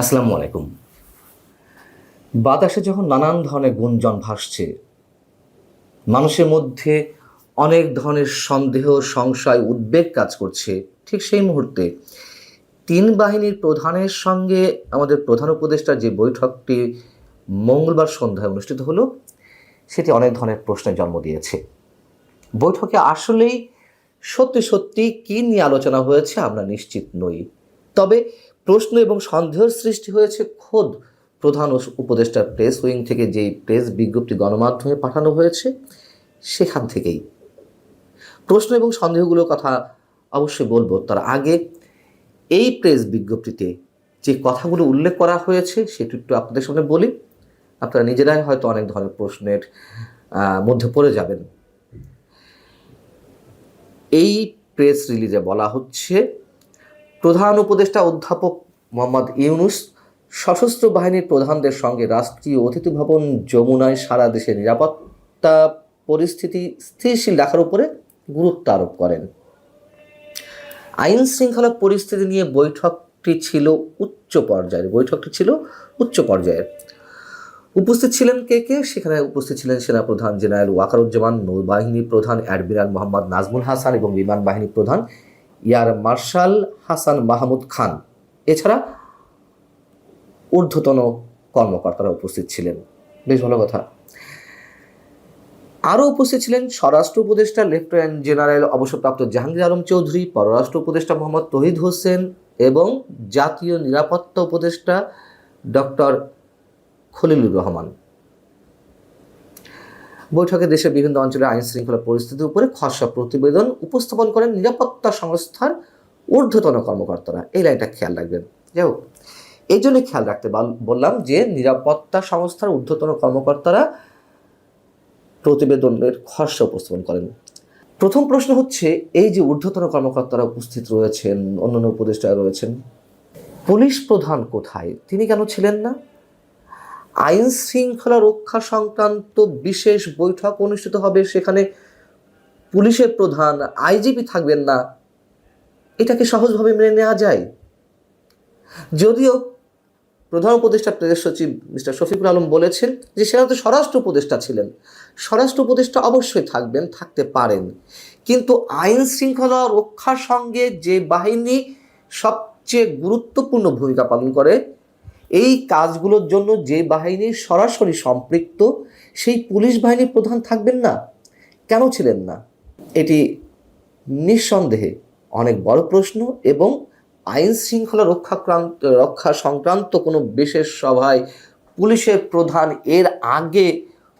আসসালামু আলাইকুম। বাতাসে যখন নানান ধরনের গুঞ্জন ভাসছে, মানুষের মধ্যে অনেক ধরনের সন্দেহ, সংশয়, উদ্বেগ কাজ করছে। ঠিক সেই মুহূর্তে তিন বাহিনীর প্রধানের সঙ্গে আমাদের প্রধান উপদেষ্টার যে বৈঠকটি মঙ্গলবার সন্ধ্যায় অনুষ্ঠিত হলো, সেটি অনেক ধরনের প্রশ্নের জন্ম দিয়েছে। বৈঠকে আসলেই সত্যি সত্যি কী নিয়ে আলোচনা হয়েছে আমরা নিশ্চিত নই। তবে প্রশ্ন এবং সন্দেহের সৃষ্টি হয়েছে খোদ প্রধান উপদেষ্টার প্রেস উইং থেকে যেই প্রেস বিজ্ঞপ্তি গণমাধ্যমে পাঠানো হয়েছে, সেখান থেকেই। প্রশ্ন এবং সন্দেহগুলোর কথা অবশ্যই বলব। তার আগে এই প্রেস বিজ্ঞপ্তিতে যে কথাগুলো উল্লেখ করা হয়েছে, সেটি একটু আপনাদের সামনে বলি। আপনারা নিজেরাই হয়তো অনেক ধরনের প্রশ্নের মধ্যে পড়ে যাবেন। এই প্রেস রিলিজে বলা হচ্ছে প্রধান উপদেষ্টা অধ্যাপক মোহাম্মদ ইউনুস, সশস্ত্র বাহিনীর প্রধানদের সঙ্গে রাষ্ট্রীয় অতিথি ভবন যমুনায় সারা দেশের নিরাপত্তা পরিস্থিতি স্থিরশীল রাখার উপরে গুরুত্ব আরোপ করেন। আইন শৃঙ্খলা পরিস্থিতি নিয়ে বৈঠকটি ছিল উচ্চ পর্যায়ের, বৈঠকটি ছিল উচ্চ পর্যায়ের। উপস্থিত ছিলেন কে কে? সেখানে উপস্থিত ছিলেন সেনাপ্রধান জেনারেল ওয়াকারুজ্জামান নৌবাহিনী প্রধান অ্যাডমিরাল মোহাম্মদ নাজমুল হাসান এবং বিমান বাহিনী প্রধান ইয়ার মার্শাল হাসান মাহমুদ খান। এছাড়া ঊর্ধ্বতন কর্মকর্তারা উপস্থিত ছিলেন। বেশ ভালো কথা। আরও উপস্থিত ছিলেন স্বরাষ্ট্র উপদেষ্টা, লেফটেন্যান্ট জেনারেল অবসরপ্রাপ্ত জাহাঙ্গীর আলম চৌধুরী, পররাষ্ট্র উপদেষ্টা মোহাম্মদ তহিদ হোসেন এবং জাতীয় নিরাপত্তা উপদেষ্টা ডক্টর খলিলুর রহমান। বৈঠকে দেশের বিভিন্ন অঞ্চলের আইন শৃঙ্খলা পরিস্থিতির উপরে খসড়া প্রতিবেদন উপস্থাপন করেন নিরাপত্তা সংস্থার ঊর্ধ্বতন কর্মকর্তারা। এই লাইনটা খেয়াল রাখবেন। যাই হোক, এই জন্য খেয়াল রাখতে বললাম যে নিরাপত্তা সংস্থার ঊর্ধ্বতন কর্মকর্তারা প্রতিবেদনের খসড়া উপস্থাপন করেন। প্রথম প্রশ্ন হচ্ছে, এই যে ঊর্ধ্বতন কর্মকর্তারা উপস্থিত রয়েছেন, অন্যান্য উপদেষ্টারা রয়েছেন, পুলিশ প্রধান কোথায়? তিনি কেন ছিলেন না? আইন শৃঙ্খলা রক্ষা সংক্রান্ত বিশেষ বৈঠক অনুষ্ঠিত হবে। সেখানে পুলিশের প্রধান আইজিপি থাকবেন না। এটাকে সহজভাবে মেনে নেওয়া যায়? যদিও প্রধান উপদেষ্টা প্রেস সচিব মিস্টার শফিকুল আলম বলেছেন যে সেখানে তো স্বরাষ্ট্র উপদেষ্টা ছিলেন। স্বরাষ্ট্র উপদেষ্টা অবশ্যই থাকবেন, থাকতে পারেন। কিন্তু আইন শৃঙ্খলা রক্ষার সঙ্গে যে বাহিনী সবচেয়ে গুরুত্বপূর্ণ ভূমিকা পালন করে এই কাজগুলোর জন্য যে বাহিনী সরাসরি সম্পৃক্ত, সেই পুলিশ বাহিনীর প্রধান থাকবেন না? কেন ছিলেন না? এটি নিঃসন্দেহে অনেক বড় প্রশ্ন এবং আইন শৃঙ্খলা রক্ষাক্রান্ত রক্ষা সংক্রান্ত কোনো বিশেষ সভায় পুলিশের প্রধান এর আগে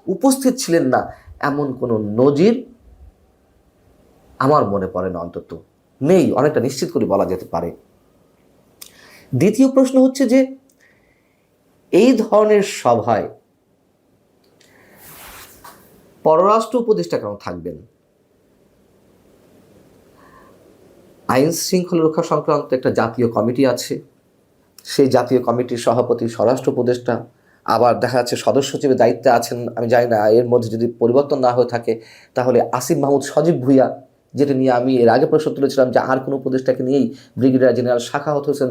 উপস্থিত ছিলেন না এমন কোনো নজির আমার মনে পড়ে না, অন্তত নেই। অনেকটা নিশ্চিত করে বলা যেতে পারে। দ্বিতীয় প্রশ্ন হচ্ছে যে এই ধরনের সভায় পররাষ্ট্র উপদেষ্টা কেন থাকবেন? আইন শৃঙ্খলা রক্ষা সংক্রান্ত একটা জাতীয় কমিটি আছে। সেই জাতীয় কমিটির সভাপতি স্বরাষ্ট্র উপদেষ্টা আবার দেখা যাচ্ছে সদস্য সচিবের দায়িত্বে আছেন আমি জানি না এর মধ্যে যদি পরিবর্তন না হয়ে থাকে তাহলে আসিফ মাহমুদ সজীব ভুইয়া যেটা নিয়ে আমি এর আগে প্রশ্ন তুলেছিলাম যে আর কোনো উপদেষ্টাকে নিয়েই ব্রিগেডিয়ার জেনারেল শাখাহত হোসেন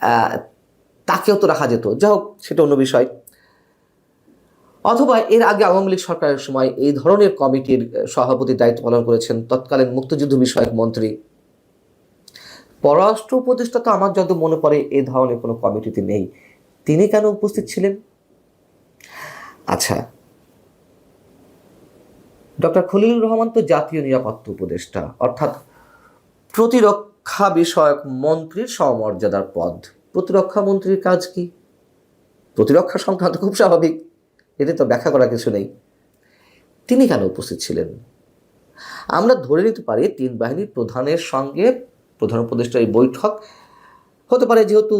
আহ, তাকেও তো রাখা যেত। যাই হোক, সেটা অন্য বিষয়। অথবা এর আগে আওয়ামী লীগ সরকারের সময় এই ধরনের কমিটির সভাপতির দায়িত্ব পালন করেছেন তৎকালীন মুক্তিযুদ্ধ বিষয়ক মন্ত্রী। পররাষ্ট্র উপদেষ্টা তো আমার যত মনে পড়ে এই ধরনের কোনো কমিটিতে নেই। তিনি কেন উপস্থিত ছিলেন? আচ্ছা। ডক্টর খলিলুর রহমান তো জাতীয় নিরাপত্তা উপদেষ্টা, অর্থাৎ প্রতিরক্ষা বিষয়ক মন্ত্রীর সমমর্যাদার পদ। প্রতিরক্ষা মন্ত্রীর কাজ কি? প্রতিরক্ষা সংক্রান্ত খুব স্বাভাবিক, এতে তো ব্যাখ্যা করা কিছু নেই। তিনি কেন উপস্থিত ছিলেন? আমরা ধরে নিতে পারি তিন বাহিনীর প্রধানের সঙ্গে প্রধান উপদেষ্টার এই বৈঠক হতে পারে, যেহেতু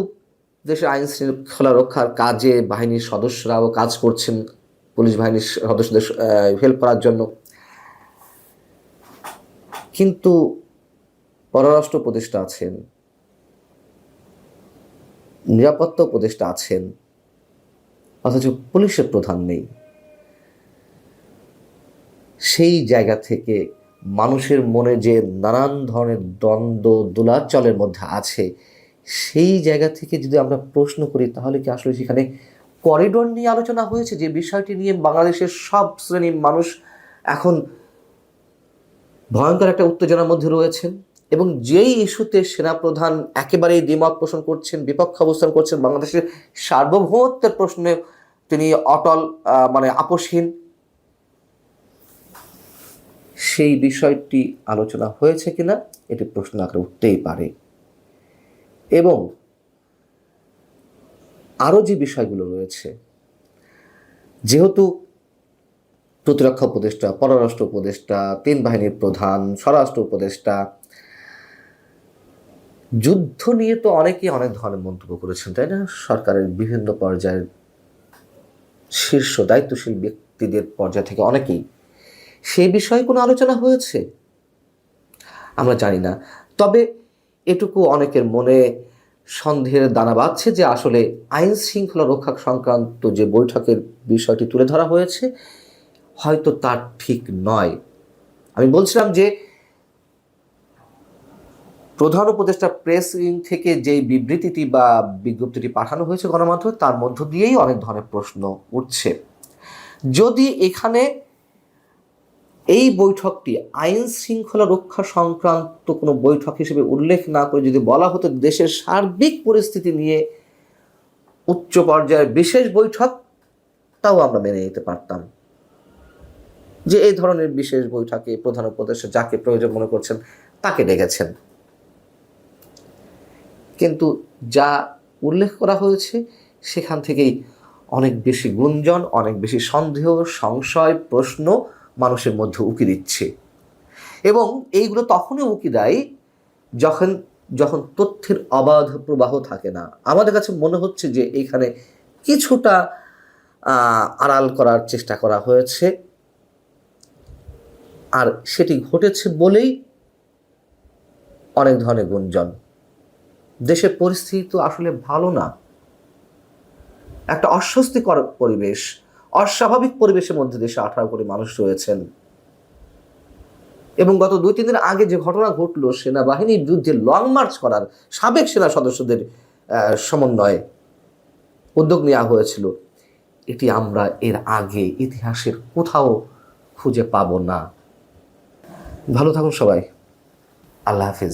দেশের আইন শৃঙ্খলা রক্ষার কাজে বাহিনীর সদস্যরাও কাজ করছেন, পুলিশ বাহিনীর সদস্যদের হেল্প করার জন্য। কিন্তু পররাষ্ট্র উপদেষ্টা আছেন নিরাপত্তা উপদেষ্টা আছেন, অথচ পুলিশের প্রধান নেই। সেই জায়গা থেকে মানুষের মনে যে নানান ধরনের দ্বন্দ্ব, দোলাচলের মধ্যে আছে, সেই জায়গা থেকে যদি আমরা প্রশ্ন করি, তাহলে কি আসলে সেখানে করিডোর নিয়ে আলোচনা হয়েছে? যে বিষয়টি নিয়ে বাংলাদেশের সব শ্রেণির মানুষ এখন ভয়ঙ্কর একটা উত্তেজনার মধ্যে রয়েছেন। এবং যেই ইস্যুতে সেনাপ্রধান একেবারেই দ্বিমত পোষণ করছেন, বিপক্ষ অবস্থান করছেন বাংলাদেশের সার্বভৌমত্বের প্রশ্নে তিনি অটল মানে আপোষহীন। সেই বিষয়টি আলোচনা হয়েছে কিনা এটি প্রশ্ন আকারে উঠতেই পারে। এবং আরও যে বিষয়গুলো রয়েছে, যেহেতু প্রতিরক্ষা উপদেষ্টা, পররাষ্ট্র উপদেষ্টা, তিন বাহিনীর প্রধান, স্বরাষ্ট্র উপদেষ্টা যুদ্ধ নিয়ে তো অনেকেই অনেক ধরনের মন্তব্য করেছেন, তাই না? সরকারের বিভিন্ন পর্যায়ের শীর্ষ দায়িত্বশীল ব্যক্তিদের পর্যায় থেকে অনেকেই সেই বিষয়ে কোনো আলোচনা হয়েছে? আমরা জানি না। তবে এটুকু অনেকের মনে সন্দেহের দানা বাঁধছে যে আসলে আইন শৃঙ্খলা রক্ষা সংক্রান্ত যে বৈঠকের বিষয়টি তুলে ধরা হয়েছে, হয়তো তার ঠিক নয়। আমি বলছিলাম যে প্রধান উপদেষ্টা প্রেস উইং থেকে যে বিবৃতিটি বা বিজ্ঞপ্তিটি পাঠানো হয়েছে গণমাধ্যমে, তার মধ্য দিয়েই অনেক ধরনের প্রশ্ন উঠছে। যদি এখানে এই বৈঠকটি আইন শৃঙ্খলা রক্ষা সংক্রান্ত কোনো বৈঠক হিসেবে উল্লেখ না করে যদি বলা হতো দেশের সার্বিক পরিস্থিতি নিয়ে উচ্চ পর্যায়ের বিশেষ বৈঠক, তাও আমরা মেনে নিতে পারতাম। যে এই ধরনের বিশেষ বৈঠকে প্রধান উপদেষ্টা যাকে প্রয়োজন মনে করছেন, তাকে ডেকেছেন। কিন্তু যা উল্লেখ করা হয়েছে, সেখান থেকেই অনেক বেশি গুঞ্জন, অনেক বেশি সন্দেহ, সংশয়, প্রশ্ন মানুষের মধ্যে উকি দিচ্ছে। এবং এইগুলো তখনই উকি দেয় যখন যখন তথ্যের অবাধ প্রবাহ থাকে না। আমাদের কাছে মনে হচ্ছে যে এইখানে কিছুটা আড়াল করার চেষ্টা করা হয়েছে। আর সেটি ঘটেছে বলেই অনেক ধরনের গুঞ্জন। দেশের পরিস্থিতি তো আসলে ভালো না। একটা অস্বস্তিকর পরিবেশ, অস্বাভাবিক পরিবেশের মধ্যে দেশে আঠারো কোটি মানুষ রয়েছেন। এবং গত দুই, তিন দিন আগে যে ঘটনা ঘটলো, সেনাবাহিনীর বিরুদ্ধে লং মার্চ করার সাবেক সেনা সদস্যদের সমন্বয়ে উদ্যোগ নেওয়া হয়েছিল। এটি আমরা এর আগে ইতিহাসের কোথাও খুঁজে পাব না। ভালো থাকুন সবাই। আল্লাহ হাফিজ।